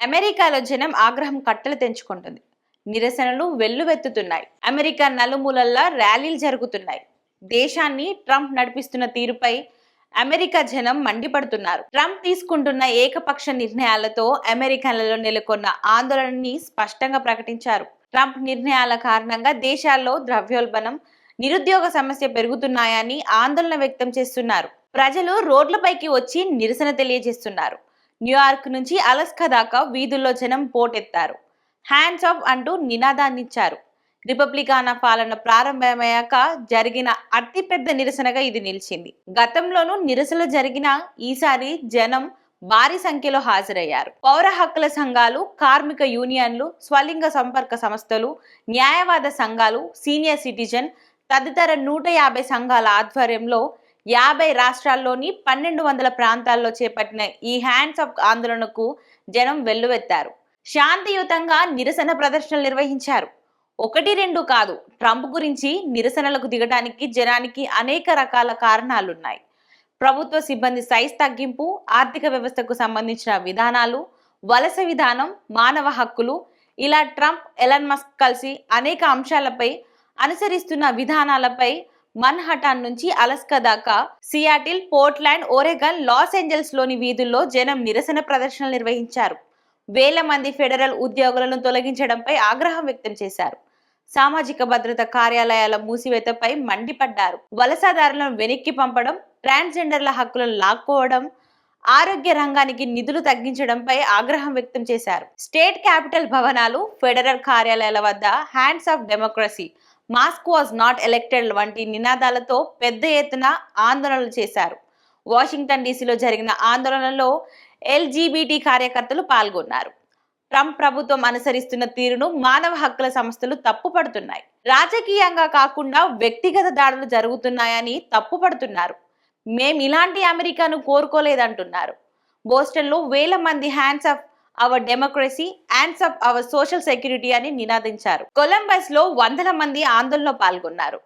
అమెరికాలో జనం ఆగ్రహం కట్టలు తెంచుకుంటుంది. నిరసనలు వెల్లువెత్తుతున్నాయి. అమెరికా నలుమూలల్లా ర్యాలీలు జరుగుతున్నాయి. దేశాన్ని ట్రంప్ నడిపిస్తున్న తీరుపై అమెరికా జనం మండిపడుతున్నారు. ట్రంప్ తీసుకుంటున్న ఏకపక్ష నిర్ణయాలతో అమెరికన్లలో నెలకొన్న ఆందోళనని స్పష్టంగా ప్రకటించారు. ట్రంప్ నిర్ణయాల కారణంగా దేశాల్లో ద్రవ్యోల్బణం నిరుద్యోగ సమస్య పెరుగుతున్నాయని ఆందోళన వ్యక్తం చేస్తున్నారు. ప్రజలు రోడ్లపైకి వచ్చి నిరసన తెలియజేస్తున్నారు. న్యూయార్క్ నుంచి అలస్కా దాకా వీధుల్లో జనం పోటెత్తారు. హ్యాండ్స్ ఆఫ్ అంటూ నినాదాన్నిచ్చారు. రిపబ్లికానా పాలన ప్రారంభమయ్యాక జరిగిన అతిపెద్ద నిరసనగా ఇది నిలిచింది. గతంలోనూ నిరసనలు జరిగిన ఈసారి జనం భారీ సంఖ్యలో హాజరయ్యారు. పౌర హక్కుల సంఘాలు కార్మిక యూనియన్లు స్వలింగ సంపర్క సంస్థలు న్యాయవాద సంఘాలు సీనియర్ సిటిజన్ తదితర నూట యాభై సంఘాల ఆధ్వర్యంలో యాభై రాష్ట్రాల్లోని పన్నెండు వందల ప్రాంతాల్లో చేపట్టిన ఈ హ్యాండ్స్ ఆఫ్ ఆందోళనకు జనం వెల్లువెత్తారు. శాంతియుతంగా నిరసన ప్రదర్శనలు నిర్వహించారు. ఒకటి రెండు కాదు ట్రంప్ గురించి నిరసనలకు దిగడానికి జనానికి అనేక రకాల కారణాలున్నాయి. ప్రభుత్వ సిబ్బంది సైజ్ తగ్గింపు ఆర్థిక వ్యవస్థకు సంబంధించిన విధానాలు వలస విధానం మానవ హక్కులు ఇలా ట్రంప్ ఎలన్ మస్క్ కలిసి అనేక అంశాలపై అనుసరిస్తున్న విధానాలపై మన్హటాన్ నుంచి అలస్కా దాకా సియాటిల్ పోర్ట్లాండ్ ఓరెగన్ లాస్ ఏంజల్స్లోని వీధుల్లో జనం నిరసన ప్రదర్శనలు నిర్వహించారు. వేల మంది ఫెడరల్ ఉద్యోగులను తొలగించడంపై ఆగ్రహం వ్యక్తం చేశారు. సామాజిక భద్రత కార్యాలయాల మూసివేతపై మండిపడ్డారు. వలసదారులను వెనక్కి పంపడం ట్రాన్స్జెండర్ల హక్కులను లాక్కోవడం ఆరోగ్య రంగానికి నిధులు తగ్గించడంపై ఆగ్రహం వ్యక్తం చేశారు. స్టేట్ క్యాపిటల్ భవనాలు ఫెడరల్ కార్యాలయాల వద్ద hands off democracy Musk was not elected వంటి నినాదాలతో పెద్ద ఎత్తున ఆందోళనలు చేశారు. వాషింగ్టన్ డీసీలో జరిగిన ఆందోళనలో ఎల్జీబీటీ కార్యకర్తలు పాల్గొన్నారు. ట్రంప్ ప్రభుత్వం అనుసరిస్తున్న తీరును మానవ హక్కుల సంస్థలు తప్పుపడుతున్నాయి. రాజకీయంగా కాకుండా వ్యక్తిగత దాడులు జరుగుతున్నాయని తప్పుపడుతున్నారు. మేం ఇలాంటి అమెరికాను కోరుకోలేదంటున్నారు. బోస్టన్లో వేల మంది hands off our democracy hands off our social security అని నినాదించారు. కొలంబస్లో వందల మంది ఆందోళనలో పాల్గొన్నారు.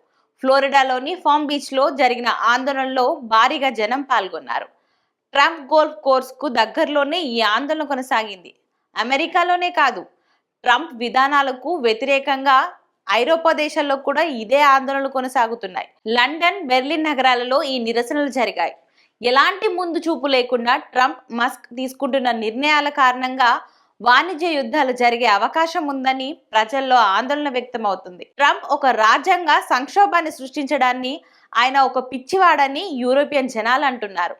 ఫ్లోరిడాలోని ఫామ్ బీచ్లో జరిగిన ఆందోళనలో భారీగా జనం పాల్గొన్నారు. ట్రంప్ గోల్ఫ్ కోర్స్కు దగ్గరలోనే ఈ ఆందోళన కొనసాగింది. అమెరికాలోనే కాదు ట్రంప్ విధానాలకు వ్యతిరేకంగా ఐరోపా దేశాల్లో కూడా ఇదే ఆందోళనలు కొనసాగుతున్నాయి. లండన్ బెర్లిన్ నగరాలలో ఈ నిరసనలు జరిగాయి. ఎలాంటి ముందు చూపు లేకుండా ట్రంప్ మస్క్ తీసుకుంటున్న నిర్ణయాల కారణంగా వాణిజ్య యుద్ధాలు జరిగే అవకాశం ఉందని ప్రజల్లో ఆందోళన వ్యక్తమవుతుంది. ట్రంప్ ఒక రాజ్యాంగ సంక్షోభాన్ని సృష్టించడాన్ని ఆయన ఒక పిచ్చివాడని యూరోపియన్ జనాలు అంటున్నారు.